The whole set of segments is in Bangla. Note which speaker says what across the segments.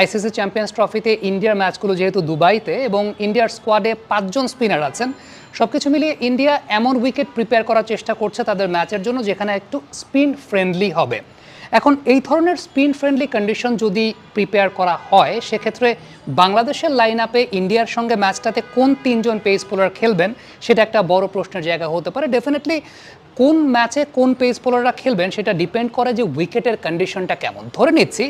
Speaker 1: আইসিসি চ্যাম্পিয়ন্স ট্রফিতে ইন্ডিয়ার ম্যাচগুলো যেহেতু দুবাইতে এবং ইন্ডিয়ার স্কোয়াডে পাঁচজন স্পিনার আছেন সব কিছু মিলিয়ে ইন্ডিয়া এমন উইকেট প্রিপেয়ার করার চেষ্টা করছে তাদের ম্যাচের জন্য যেখানে একটু স্পিন ফ্রেন্ডলি হবে। এখন এই ধরনের স্পিন ফ্রেন্ডলি কন্ডিশন যদি প্রিপেয়ার করা হয়, সেক্ষেত্রে বাংলাদেশের লাইন আপে ইন্ডিয়ার সঙ্গে ম্যাচটাতে কোন তিনজন পেস বোলার খেলবেন, সেটা একটা বড় প্রশ্নের জায়গা হতে পারে। ডেফিনেটলি কোন ম্যাচে কোন পেস বোলাররা খেলবেন সেটা ডিপেন্ড করে যে উইকেটের কন্ডিশনটা কেমন। ধরে নিচ্ছি,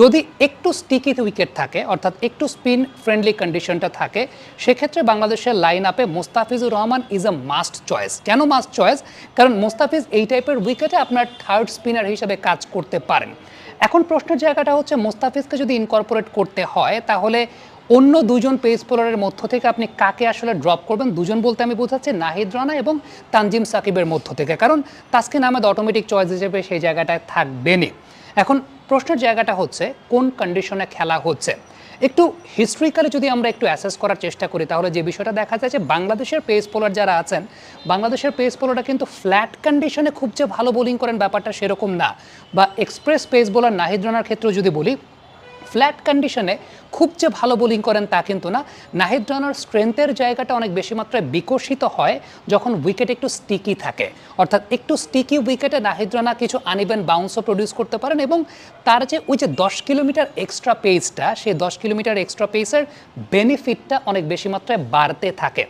Speaker 1: যদি একটু স্টিকি উইকেট থাকে, অর্থাৎ একটু স্পিন ফ্রেন্ডলি কন্ডিশনটা থাকে, সেক্ষেত্রে বাংলাদেশের লাইন আপে Mustafizur Rahman is a must choice কেন মাস্ট চয়েস কারণ মোস্তাফিজ এই টাইপের উইকেটে আপনার থার্ড স্পিনার হিসেবে কাজ করতে পারেন। এখন প্রশ্নের জায়গাটা হচ্ছে, মোস্তাফিজকে যদি ইনকর্পোরেট করতে হয়, তাহলে অন্য দুজন পেস বোলারের মধ্য থেকে আপনি কাকে আসলে ড্রপ করবেন, দুজন বলতে আমি বোঝাচ্ছি নাহিদ রানা এবং তানজিম সাকিবের মধ্য থেকে, কারণ তাসকিন আহমেদ অটোমেটিক চয়েস হিসেবে সেই জায়গাটায় থাকবেনই। এখন প্রশ্নের জায়গাটা হচ্ছে, কোন কন্ডিশনে খেলা হচ্ছে? একটু হিস্ট্রিক্যালি যদি আমরা একটু অ্যাসেস করার চেষ্টা করি, তাহলে যে বিষয়টা দেখা যায় যে বাংলাদেশের পেস বোলার যারা আছেন, বাংলাদেশের পেস বোলাররা কিন্তু ফ্ল্যাট কন্ডিশনে খুব যে ভালো বোলিং করেন ব্যাপারটা সেরকম না। বা এক্সপ্রেস পেস বোলার নাহিদ রানার ক্ষেত্রেও যদি বলি ফ্ল্যাট কন্ডিশনে খুব যে ভালো বোলিং করেন তা কিন্তু না। নাহিদ রানার স্ট্রেংথের জায়গাটা অনেক বেশি মাত্রায় বিকশিত হয় যখন উইকেট একটু স্টিকি থাকে। অর্থাৎ একটু স্টিকি উইকেটে নাহিদ রানা কিছু আনিবেন বাউন্সও প্রডিউস করতে পারেন এবং তার যে ওই যে দশ কিলোমিটার এক্সট্রা পেসটা সেই দশ কিলোমিটার এক্সট্রা পেসের বেনিফিটটা অনেক বেশি মাত্রায় বাড়তে থাকে।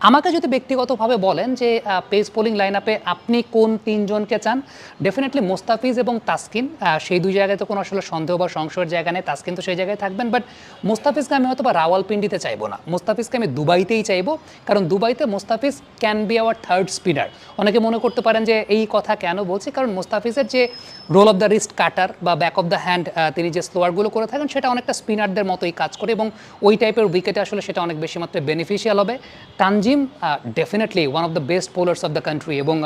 Speaker 1: আমাকে যদি ব্যক্তিগতভাবে বলেন যে পেস বোলিং লাইন আপে আপনি কোন তিনজনকে চান ডেফিনেটলি মোস্তাফিজ এবং তাসকিন সেই দুই জায়গায় তো কোনো আসলে সন্দেহ বা সংশয়ের জায়গা নেই, তাসকিন তো সেই জায়গায় থাকবেন বাট মোস্তাফিজকে আমি হয়তো বা রাওয়ালপিন্ডিতে চাইব না। মোস্তাফিজকে আমি দুবাইতেই চাইব, কারণ দুবাইতে Mustafiz can be our third spinner অনেকে মনে করতে পারেন যে, এই কথা কেন বলছি? কারণ মোস্তাফিজের যে role of the wrist cutter বা ব্যাক অফ দ্য হ্যান্ড তিনি যে স্লোয়ারগুলো করে থাকেন, সেটা অনেকটা স্পিনারদের মতোই কাজ করে এবং ওই টাইপের উইকেটে আসলে সেটা অনেক বেশি মাত্রায় বেনিফিশিয়াল হবে। Tanzim definitely one of the best bowlers of the country এবং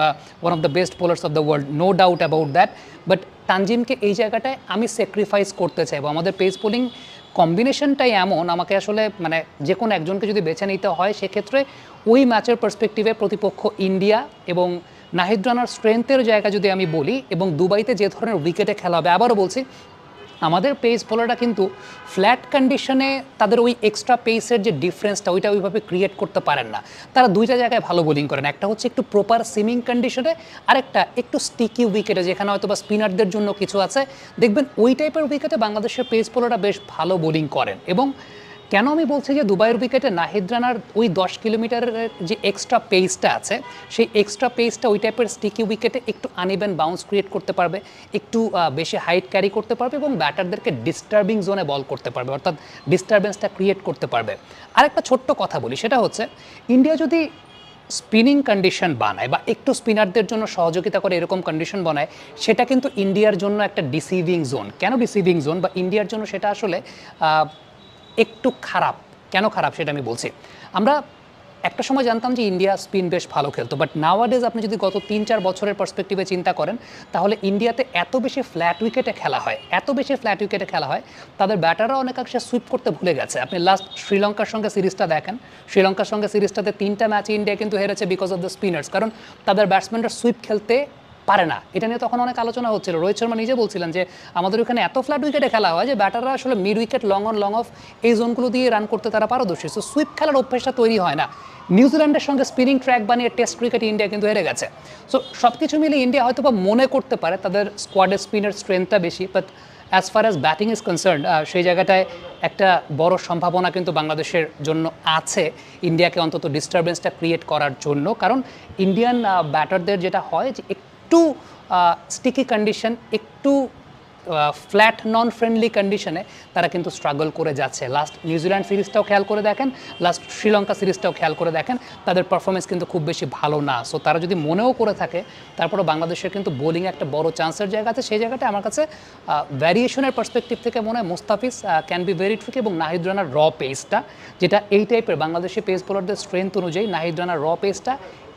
Speaker 1: one of the best bowlers of the world no doubt about that but তানজিমকে এই জায়গাটায় আমি স্যাক্রিফাইস করতে চাইব। আমাদের পেস বোলিং কম্বিনেশনটাই এমন, আমাকে আসলে মানে যে কোনো একজনকে যদি বেছে নিতে হয়, সেক্ষেত্রে ওই ম্যাচের পার্সপেক্টিভে প্রতিপক্ষ ইন্ডিয়া এবং নাহিদ রানার স্ট্রেংথের জায়গা যদি আমি বলি এবং দুবাইতে যে ধরনের উইকেটে খেলা হবে, আবারও বলছি আমাদের পেস বোলাররা কিন্তু ফ্ল্যাট কন্ডিশনে তাদের ওই এক্সট্রা পেসের যে ডিফারেন্সটা ওইটা ওইভাবে ক্রিয়েট করতে পারেন না। তারা দুইটা জায়গায় ভালো বোলিং করেন। একটা হচ্ছে একটু প্রপার সিমিং কন্ডিশনে আরেকটা একটু স্টিকি উইকেটে যেখানে হয়তো বা স্পিনারদের জন্য কিছু আছে। দেখবেন ওই টাইপের উইকেটে বাংলাদেশের পেস বোলাররা বেশ ভালো বোলিং করেন এবং কেন আমি বলছি যে দুবাইয়ের উইকেটে নাহিদ রানার ওই দশ কিলোমিটারের যে এক্সট্রা পেসটা আছে, সেই এক্সট্রা পেসটা ওই টাইপের স্টিকি উইকেটে একটু আনইভেন বাউন্স ক্রিয়েট করতে পারবে, একটু বেশি হাইট ক্যারি করতে পারবে এবং ব্যাটারদেরকে ডিস্টার্বিং জোনে বল করতে পারবে, অর্থাৎ ডিস্টারবেন্সটা ক্রিয়েট করতে পারবে। আর একটা ছোট্ট কথা বলি, সেটা হচ্ছে ইন্ডিয়া যদি স্পিনিং কন্ডিশন বানায় বা একটু স্পিনারদের জন্য সহযোগিতা করে এরকম কন্ডিশন বানায়, সেটা কিন্তু ইন্ডিয়ার জন্য একটা ডিসিভিং জোন কেন ডিসিভিং জোন বা ইন্ডিয়ার জন্য সেটা আসলে একটু খারাপ। কেন খারাপ সেটা আমি বলছি। আমরা একটা সময় জানতাম যে ইন্ডিয়া, স্পিন বেশ ভালো খেলতো বাট নাওয়াডেজ আপনি যদি গত তিন চার বছরের পার্সপেক্টিভে চিন্তা করেন, তাহলে ইন্ডিয়াতে এত বেশি ফ্ল্যাট উইকেটে খেলা হয়, এত বেশি ফ্ল্যাট উইকেটে খেলা হয়, তাদের ব্যাটাররা অনেকাংশে সুইপ করতে ভুলে গেছে। আপনি লাস্ট শ্রীলঙ্কার সঙ্গে সিরিজটা দেখেন। শ্রীলঙ্কার সঙ্গে সিরিজটাতে তিনটা ম্যাচে ইন্ডিয়া কিন্তু হেরেছে বিকজ অফ দ্য স্পিনার্স কারণ তাদের ব্যাটসম্যানরা সুইপ খেলতে পারে না। এটা নিয়ে তখন অনেক আলোচনা হচ্ছিল। রোহিত শর্মা নিজে বলছিলেন যে, আমাদের ওখানে এত ফ্ল্যাট উইকেটে খেলা হয় যে ব্যাটাররা আসলে mid wicket long on long off এই জোনগুলো দিয়ে রান করতে তারা পারদর্শী। সো সুইপ খেলার অভ্যেসটা তৈরি হয় না। নিউজিল্যান্ডের সঙ্গে স্পিনিং ট্র্যাক বানিয়ে টেস্ট ক্রিকেট ইন্ডিয়া কিন্তু হেরে গেছে। সো সব কিছু মিলে ইন্ডিয়া হয়তো বা মনে করতে পারে, তাদের স্কোয়াডের স্পিনের স্ট্রেংথটা বেশি but as far as batting is concern সেই জায়গাটায় একটা বড় সম্ভাবনা কিন্তু বাংলাদেশের জন্য আছে ইন্ডিয়াকে অন্তত ডিস্টারবেন্সটা ক্রিয়েট করার জন্য। কারণ ইন্ডিয়ান ব্যাটারদের যেটা হয় যে একটু স্টিকি কন্ডিশন একটু ফ্ল্যাট নন ফ্রেন্ডলি কন্ডিশনে তারা কিন্তু স্ট্রাগল করে যাচ্ছে। লাস্ট নিউজিল্যান্ড সিরিজটাও খেয়াল করে দেখেন লাস্ট শ্রীলঙ্কা সিরিজটাও খেয়াল করে দেখেন, তাদের পারফরমেন্স কিন্তু খুব বেশি ভালো না। সো তারা যদি মনেও করে থাকে তারপরে বাংলাদেশের কিন্তু বোলিং একটা বড় চান্সের জায়গা আছে। সেই জায়গাটা আমার কাছে ভ্যারিয়েশনের পার্সপেক্টিভ থেকে মনে হয় Mustafiz can be very trick এবং নাহিদ রানার র পেসটা যেটা এই টাইপের বাংলাদেশি পেস বোলারদের স্ট্রেংথ অনুযায়ী নাহিদ রানার র পেসটা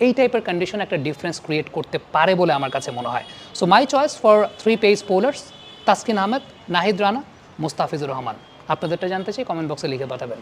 Speaker 1: এই টাইপের কন্ডিশন একটা ডিফারেন্স ক্রিয়েট করতে পারে বলে আমার কাছে মনে হয়। So my choice for three pace bowlers Taskin Ahmed Nahid Rana Mustafizur Rahman আপনাদেরটা জানতে চাই কমেন্ট বক্সে লিখে পাঠাবেন।